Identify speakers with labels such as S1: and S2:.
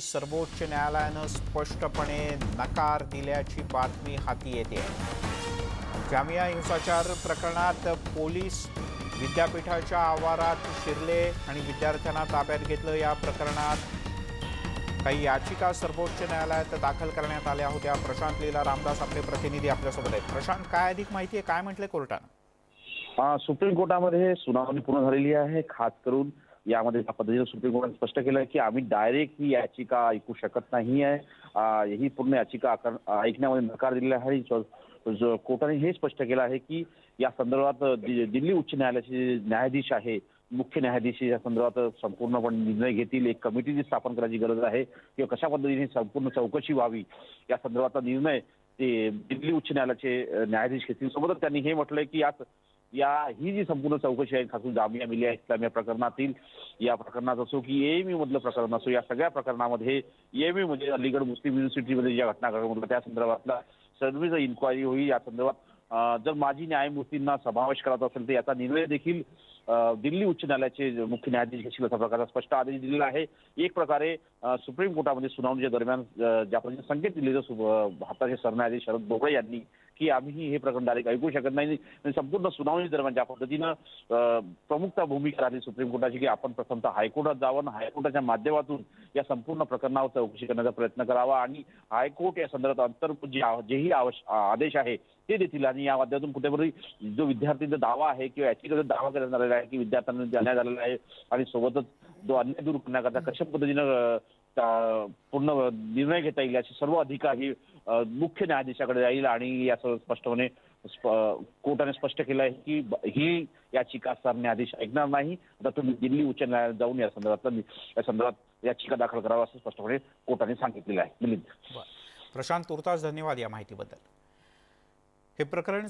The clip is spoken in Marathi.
S1: सर्वोच्च न्यायालयानं स्पष्टपणे नकार दिल्याची बातमी हाती येते. जामिया हिंसाचार प्रकरणात पोलीस विद्यापीठाच्या आवारात शिरले आणि विद्यार्थ्यांना ताब्यात घेतलं या प्रकरणात. काही याचिका सर्वोच्च न्यायालयात दाखल करण्यात आल्या होत्या. प्रशांत लीला रामदास आपले प्रतिनिधी आपल्यासोबत आहेत. प्रशांत काय अधिक माहिती आहे? काय म्हटलंय कोर्टानं?
S2: सुप्रीम कोर्टामध्ये सुनावणी पूर्ण झालेली आहे. खास करून यामध्ये ज्या पद्धतीने सुप्रीम कोर्टाने स्पष्ट केलं आहे की आम्ही डायरेक्ट ही याचिका ऐकू शकत नाही आहे ही पूर्ण याचिका ऐकण्यामध्ये नकार दिलेला आहे. कोर्टाने हे स्पष्ट केलं आहे की या संदर्भात दिल्ली उच्च न्यायालयाचे न्यायाधीश आहे मुख्य न्यायाधीश या संदर्भात संपूर्णपणे निर्णय घेतील. एक कमिटीची स्थापन करायची गरज आहे किंवा कशा पद्धतीने संपूर्ण चौकशी व्हावी या संदर्भातला निर्णय ते दिल्ली उच्च न्यायालयाचे न्यायाधीश घेतील. सोबतच त्यांनी हे म्हटलंय की यात या ही जी संपूर्ण चौकशी आहे खासून जामिया मिलिया इस्लामिया प्रकरणातील या प्रकरणात असो की एएमयू मधलं प्रकरण असो या सगळ्या प्रकरणामध्ये एएमयू म्हणजे अलीगड मुस्लिम युनिव्हर्सिटीमध्ये ज्या घटना घडल्या त्या संदर्भातला सर्विस इन्क्वायरी होईल या संदर्भात जर माजी न्यायमूर्तींना समावेश करायचा असेल तर याचा निर्णय देखील दिल्ली उच्च न्यायालयाचे मुख्य न्यायाधीश घेतील प्रकारचा स्पष्ट आदेश दिलेला आहे. एक प्रकारे सुप्रीम कोर्टामध्ये सुनावणीच्या दरम्यान ज्या पद्धतीने संकेत दिले जर भारताचे सरन्यायाधीश शरद बोबडे यांनी की आम्ही हे प्रकरण डायरेक्ट ऐकू शकत नाही. संपूर्ण सुनावणी दरम्यान ज्या पद्धतीनं प्रमुखता भूमिका राहिली सुप्रीम कोर्टाची की आपण प्रथमतः हायकोर्टात जावं आणि हायकोर्टाच्या माध्यमातून या संपूर्ण प्रकरणावर चौकशी करण्याचा प्रयत्न करावा आणि हायकोर्ट या संदर्भात अंतर जे जेही आदेश आहे ते देतील आणि या माध्यमातून कुठेतरी जो विद्यार्थ्यांचा दावा आहे किंवा याचिकेचा दावा करण्यात आलेला आहे की विद्यार्थ्यांना जे अन्याय झालेला आहे आणि सोबतच जो अन्याय दूर करण्याकरता कशा पद्धतीनं पूर्ण निर्णय घेता येईल याचे सर्व अधिकार ही मुख्य न्यायाधीशाकडे जाईल आणि याचं स्पष्टपणे कोर्टाने स्पष्ट केलं आहे की ही याचिका सरन्यायाधीश ऐकणार नाही. आता तुम्ही दिल्ली उच्च न्यायालयात जाऊन या संदर्भात या संदर्भात याचिका दाखल करावा असं स्पष्टपणे कोर्टाने सांगितलेलं आहे. मिलिंद
S1: प्रशांत तुर्तास धन्यवाद या माहितीबद्दल. हे प्रकरण